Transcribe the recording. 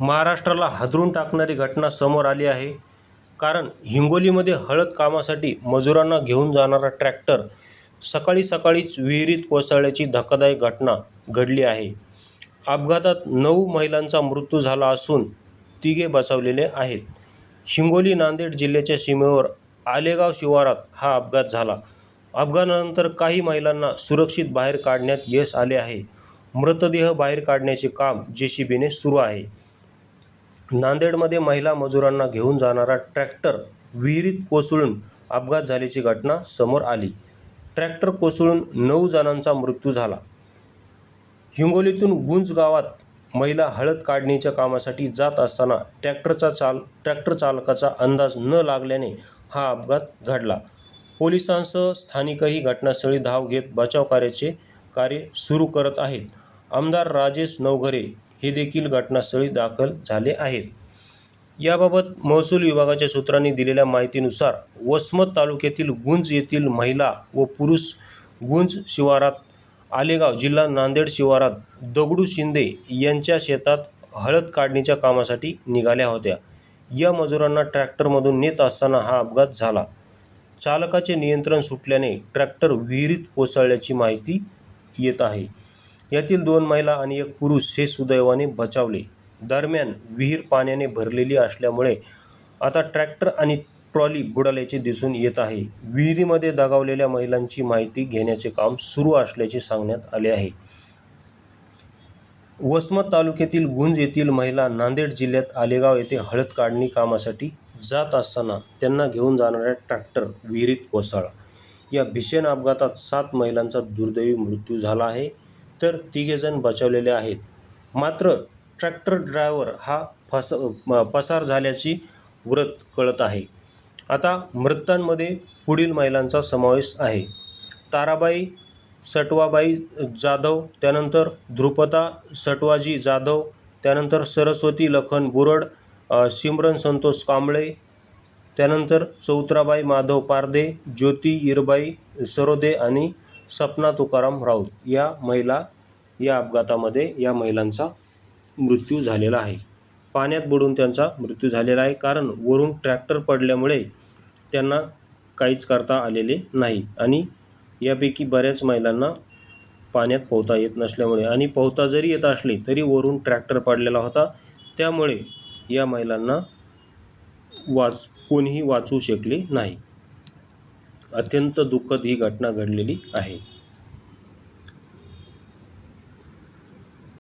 महाराष्ट्राला हादरून टाकणारी घटना समोर आली आहे. कारण हिंगोलीमध्ये हळद कामासाठी मजुरांना घेऊन जाणारा ट्रॅक्टर सकाळी सकाळीच विहिरीत कोसळल्याची धक्कादायक घटना घडली आहे. अपघातात नऊ महिलांचा मृत्यू झाला असून तिघे बचावलेले आहेत. हिंगोली नांदेड जिल्ह्याच्या सीमेवर आलेगाव शिवारात हा अपघात झाला. अपघातानंतर काही महिलांना सुरक्षित बाहेर काढण्यात यश आले आहे. मृतदेह बाहेर काढण्याचे काम जे सी बीने सुरू आहे. नांदेडमध्ये महिला मजुरांना घेऊन जाणारा ट्रॅक्टर विहिरीत कोसळून अपघात झाल्याची घटना समोर आली. ट्रॅक्टर कोसळून नऊ जणांचा मृत्यू झाला. हिंगोलीतून गुंज गावात महिला हळद काढणीच्या कामासाठी जात असताना ट्रॅक्टरचा चाल ट्रॅक्टर चालकाचा अंदाज न लागल्याने हा अपघात घडला. पोलिसांसह स्थानिकही घटनास्थळी धाव घेत बचाव कार्याचे कार्य सुरू करत आहेत. आमदार राजेश नवघरे हे देखील घटनास्थळी दाखल झाले आहेत. याबाबत महसूल विभागाच्या सूत्रांनी दिलेल्या माहितीनुसार वसमत तालुक्यातील गुंज येथील महिला व पुरुष गुंज शिवारात आलेगाव जिल्हा नांदेड शिवारात दगडू शिंदे यांच्या शेतात हळद काढणीच्या कामासाठी निघाल्या होत्या. या मजुरांना ट्रॅक्टरमधून नेत असताना हा अपघात झाला. चालकाचे नियंत्रण सुटल्याने ट्रॅक्टर विहिरीत कोसळल्याची माहिती येत आहे. यातील दोन महिला आणि एक पुरुष हे सुदैवाने बचावले. दरम्यान विहीर पाण्याने भरलेली असल्यामुळे आता ट्रॅक्टर आणि ट्रॉली बुडाल्याचे दिसून येत आहे. विहिरीमध्ये दगावलेल्या महिलांची माहिती घेण्याचे काम सुरू असल्याचे सांगण्यात आले आहे. वसमत तालुक्यातील गुंज येथील महिला नांदेड जिल्ह्यात आलेगाव येथे हळद काढणी कामासाठी जात असताना त्यांना घेऊन जाणाऱ्या ट्रॅक्टर विहिरीत कोसळला. या भीषण अपघातात सात महिलांचा दुर्दैवी मृत्यू झाला आहे. तर तिघेजण बचावलेले आहेत. मात्र ट्रॅक्टर ड्रायव्हर हा फस पसार झाल्याची व्रत कळत आहे. आता मृतांमध्ये पुढील महिलांचा समावेश आहे. ताराबाई सटवाबाई जाधव त्यानंतर ध्रुपदा सटवाजी जाधव त्यानंतर सरस्वती लखन बुरड सिमरन संतोष कांबळे त्यानंतर चौत्राबाई माधव पारदे ज्योती इरबाई सरोदे आणि सपना तुकाराम राऊत या महिला या अपघातामध्ये या महिलांचा मृत्यू झालेला आहे. पाण्यात बुडून त्यांचा मृत्यू झालेला आहे. कारण वरून ट्रॅक्टर पडल्यामुळे त्यांना काहीच करता आलेले नाही आणि यापैकी बऱ्याच महिलांना पाण्यात पोहता येत नसल्यामुळे आणि पोहता जरी येत असले तरी वरून ट्रॅक्टर पडलेला होता. त्यामुळे या महिलांना वाच कोणीही वाचू शकले नाही. अत्यंत दुःखद ही घटना घडलेली आहे.